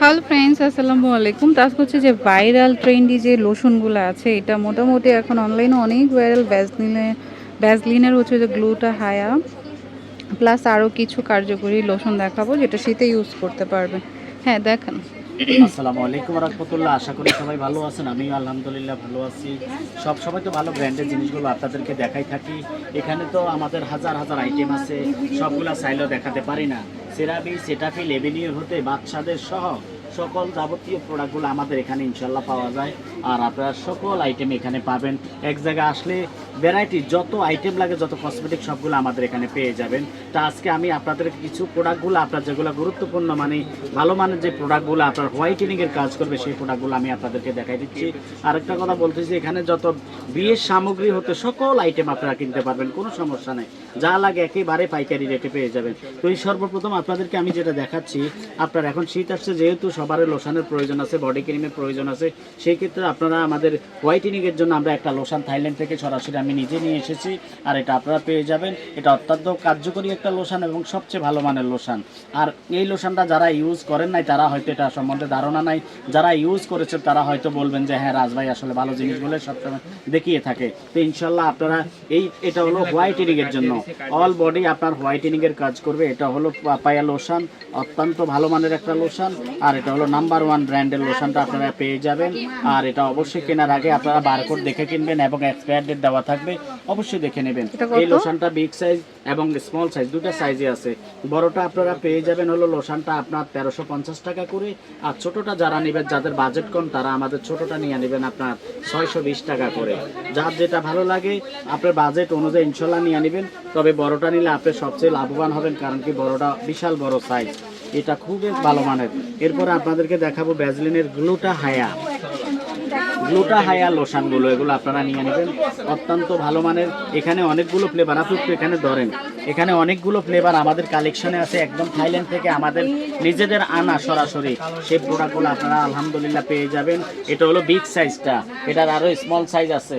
Hello friends আসসালামু আলাইকুম। তাস হচ্ছে যে ভাইরাল ট্রেন্ডি যে লোশনগুলো আছে, এটা মোটামুটি এখন অনলাইনে অনেক ভাইরাল ব্যাজলিনে ব্যাজলিনের হচ্ছে যে গ্লুটা হায়া প্লাস আরও কিছু কার্যকরী লোশন দেখাবো, যেটা শীতে ইউজ করতে পারবে হ্যাঁ দেখান। আসসালামু আলাইকুম রহমতুল্লাহ। আশা করি সবাই ভালো আছেন আমি আলহামদুলিল্লাহ ভালো আছি। সব সময় তো ভালো ব্র্যান্ডের জিনিসগুলো আপনাদেরকে দেখাই থাকি। এখানে তো আমাদের হাজার হাজার আইটেম আছে, সবগুলা চাইলেও দেখাতে পারি না। সেরাবি সেটাফি লেবেনিয়র হতে বাচ্চাদের সহ সকল যাবতীয় প্রোডাক্টগুলো আমাদের এখানে ইনশাল্লাহ পাওয়া যায়। আর আপনারা সকল আইটেম এখানে পাবেন। এক জায়গায় আসলে ভ্যারাইটি যত আইটেম লাগে, যত কসমেটিক সবগুলো আমাদের এখানে পেয়ে যাবেন। তা আজকে আমি আপনাদের কিছু প্রোডাক্টগুলো, আপনার যেগুলো গুরুত্বপূর্ণ মানে ভালো মানের যে প্রোডাক্টগুলো আপনার হোয়াইটেনিংয়ের কাজ করবে, সেই প্রোডাক্টগুলো আমি আপনাদেরকে দেখাই দিচ্ছি। আরেকটা কথা বলতে বলতেছি, এখানে যত বিয়ের সামগ্রী হতে সকল আইটেম আপনারা কিনতে পারবেন, কোনো সমস্যা নেই। যা লাগে একেবারে পাইকারি রেটে পেয়ে যাবেন। তো এই সর্বপ্রথম আপনাদেরকে আমি যেটা দেখাচ্ছি, আপনার এখন শীত আসছে, যেহেতু সবার লোশনের প্রয়োজন আছে বডি ক্রিমের প্রয়োজন আছে। সেই ক্ষেত্রে আপনারা আমাদের হোয়াইটেনিংয়ের জন্য আমরা একটা লোশন থাইল্যান্ড থেকে সরাসরি আমি নিজে নিয়ে এসেছি। আর এটা আপনারা পেয়ে যাবেন। এটা অত্যন্ত কার্যকরী একটা লোশন এবং সবচেয়ে ভালো মানের লোশন। আর এই লোশনটা যারা ইউজ করেন নাই, তারা হয়তো এটা সম্বন্ধে ধারণা নাই। যারা ইউজ করেছে, তারা হয়তো বলবেন যে হ্যাঁ রাজভাই আসলে ভালো জিনিস বলে সবসময় দেখিয়ে থাকে। তো ইনশাল্লাহ আপনারা এই, এটা হলো হোয়াইটেনিং এর জন্য। অল বডি আপনার হোয়াইটেনিং এর কাজ করবে। এটা হলো পাপায়া লোশন। অত্যন্ত ভালো মানের একটা লোশন। আর এটা হলো নাম্বার ওয়ান ব্র্যান্ডের লোশনটা আপনারা পেয়ে যাবেন। আর এটা অবশ্যই কেনার আগে আপনারা বারকোড দেখে কিনবেন এবং এক্সপায়ার ডেট দেওয়া থাকবে অবশ্যই দেখে নেবেন। এটা? এই লোশনটা বিগ সাইজ এবং স্মল সাইজ দুটো সাইজে আছে। বড়টা আপনারা পেয়ে যাবেন হলো লোশনটা আপনার তেরোশো পঞ্চাশ টাকা করে। আর ছোটটা যারা নেবেন যাদের বাজেট কম তারা আমাদের ছোটটা নিয়ে নেবেন আপনার ছয়শো বিশ টাকা করে। যার যেটা ভালো লাগে আপনার বাজেট অনুযায়ী ইনশাল্লাহ নিয়ে নেবেন। তবে বড়টা নিলে আপনি সবচেয়ে লাভবান হবেন কারণ কি বড়টা বিশাল বড় সাইজ এটা খুবই ভালো মানের। এরপরে আপনাদেরকে দেখাবো ব্যাজলিনের গ্লুটা হায়া। গ্লুটা হায়া লোশনগুলো এগুলো আপনারা নিয়ে নেবেন। অত্যন্ত ভালো মানের। এখানে অনেকগুলো ফ্লেভার আপনি একটু এখানে ধরেন। এখানে অনেকগুলো ফ্লেভার আমাদের কালেকশনে আছে, একদম থাইল্যান্ড থেকে আমাদের নিজেদের আনা সরাসরি। সেই প্রোডাক্টগুলো আপনারা আলহামদুলিল্লাহ পেয়ে যাবেন। এটা হলো বিগ সাইজটা এটার আরও স্মল সাইজ আছে।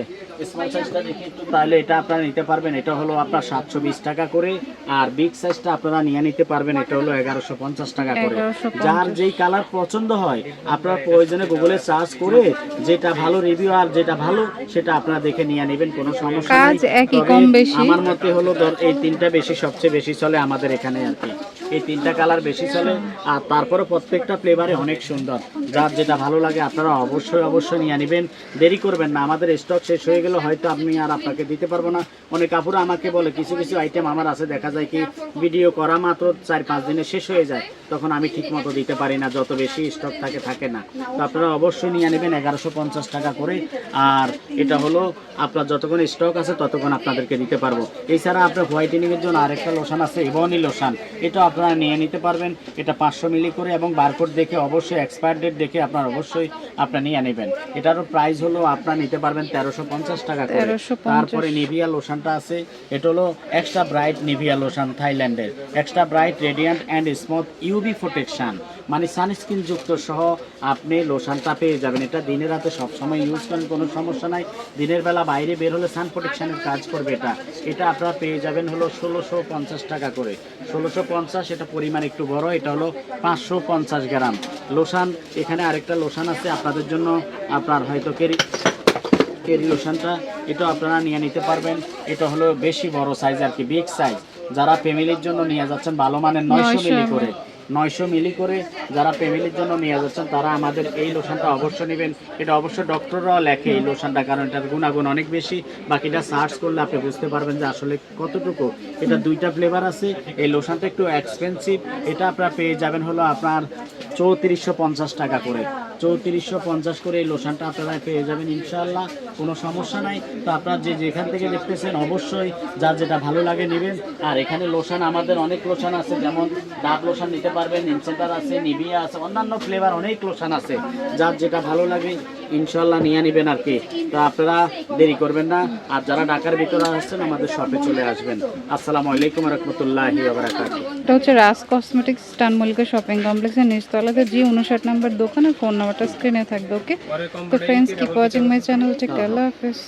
স্মল সাইজটা দেখে একটু তাহলে এটা আপনারা নিতে পারবেন। এটা হলো আপনার সাতশো বিশ টাকা করে আর বিগ সাইজটা আপনারা নিয়ে নিতে পারবেন এটা হলো এগারোশো পঞ্চাশ টাকা করে। যার যেই কালার পছন্দ হয় আপনার প্রয়োজনে গুগলে সার্চ করে যেটা ভালো রিভিউ আর যেটা ভালো সেটা আপনারা দেখে নিয়ে নেবেন কোনো সমস্যা কাজ নেই। একই, কম বেশি। আমার মতে হলো এই তিনটা বেশি সবচেয়ে বেশি চলে আমাদের এখানে আর কি। এই তিনটা কালার বেশি চলে আর তারপরে প্রত্যেকটা ফ্লেভারে অনেক সুন্দর। যার যেটা ভালো লাগে আপনারা অবশ্যই অবশ্যই নিয়ে নেবেন। দেরি করবেন না আমাদের স্টক শেষ হয়ে গেলে হয়তো আমি আর আপনাকে দিতে পারব না। অনেক কাপড় আমাকে বলে, কিছু কিছু আইটেম আমার আছে, দেখা যায় কি ভিডিও করা মাত্র চার পাঁচ দিনে শেষ হয়ে যায়। তখন আমি ঠিক মতো দিতে পারি না, যত বেশি স্টক থাকে থাকে না। তো আপনারা অবশ্যই নিয়ে নেবেন এগারোশো পঞ্চাশ টাকা করে। আর এটা হলো আপনার যতক্ষণ স্টক আছে, ততক্ষণ আপনাদেরকে দিতে পারব। এছাড়া আপনার হোয়াইটেনিং এর জন্য আরেকটা লোশন আছে এবনি লোশন এটা আপনারা নিয়ে নিতে পারবেন। এটা পাঁচশো মিলি করে এবং বারকোড দেখে অবশ্যই এক্সপায়ার ডেট দেখে আপনার অবশ্যই আপনার নিয়ে নেবেন। এটারও প্রাইস হলো, আপনার নিতে পারবেন তেরোশো পঞ্চাশ টাকা করে। 1350 তারপরে নিভিয়া লোশনটা আছে। এটা হলো এক্সট্রা ব্রাইট নিভিয়া লোশন থাইল্যান্ডের extra bright radiant and smooth UV protection মানে সানস্ক্রিন যুক্ত সহ আপনি লোশনটা পেয়ে যাবেন। এটা দিনের রাতে সবসময় ইউজ করেন কোনো সমস্যা নাই। দিনের বেলা বাইরে বের হলে সান প্রোটেকশনের কাজ করবে এটা। এটা আপনারা পেয়ে যাবেন হলো ষোলোশো পঞ্চাশ টাকা করে। ষোলোশো পঞ্চাশ এটা পরিমাণ একটু বড় এটা হলো পাঁচশো পঞ্চাশ গ্রাম। লোশান এখানে আরেকটা লোশান আছে। আপনাদের জন্য আপনার হয়তো কেরি কেরি লোশনটা এটা আপনারা নিয়ে নিতে পারবেন। এটা হলো বেশি বড় সাইজ আর কি বিগ সাইজ যারা ফ্যামিলির জন্য নিয়ে যাচ্ছেন ভালো মানের নয়শো মিলি করে। নয়শো মিলি করে যারা ফ্যামিলির জন্য নিয়ে যাচ্ছেন তারা আমাদের এই লোশনটা অবশ্যই নেবেন। এটা অবশ্য ডক্টররাও লেখে এই লোশনটা কারণ এটার গুণাগুণ অনেক বেশি। বাকিটা সার্চ করলে আপনি বুঝতে পারবেন যে আসলে কতটুকু। এটা দুইটা ফ্লেভার আছে। এই লোশনটা একটু এক্সপেন্সিভ এটা আপনারা পেয়ে যাবেন হলো আপনার চৌত্রিশশো পঞ্চাশ টাকা করে। চৌত্রিশশো পঞ্চাশ করে এই লোশনটা আপনারা পেয়ে যাবেন, ইনশাআল্লাহ। কোনো সমস্যা নাই। তো আপনারা যে যেখান থেকে দেখতেছেন, অবশ্যই যার যেটা ভালো লাগে নেবেন। আর এখানে লোশন আমাদের অনেক লোশন আছে, যেমন ডাব লোশন নিতে পারবেন ইনসেন্টার আছে নিবিয়া আছে, অন্যান্য ফ্লেভার অনেক লোশন আছে। যার যেটা ভালো লাগে ইনশাল্লাহ নিয়ে নেবেন আর কি। তো আপনারা দেরি করবেন না। আর যারা ঢাকার ভিতরে আসছেন, আমাদের শপে চলে আসবেন। আসসালামু আলাইকুম রহমতুল্লাহ এটা হচ্ছে রাজ কসমেটিক্স টানমুলকা শপিং কমপ্লেক্সের নিচতলাতে। জি উনষাট নাম্বার দোকান আর ফোন নাম্বারটা স্ক্রিনে থাকবে ওকে তো friends keep watching my channel হচ্ছে আল্লাহ হাফেজ।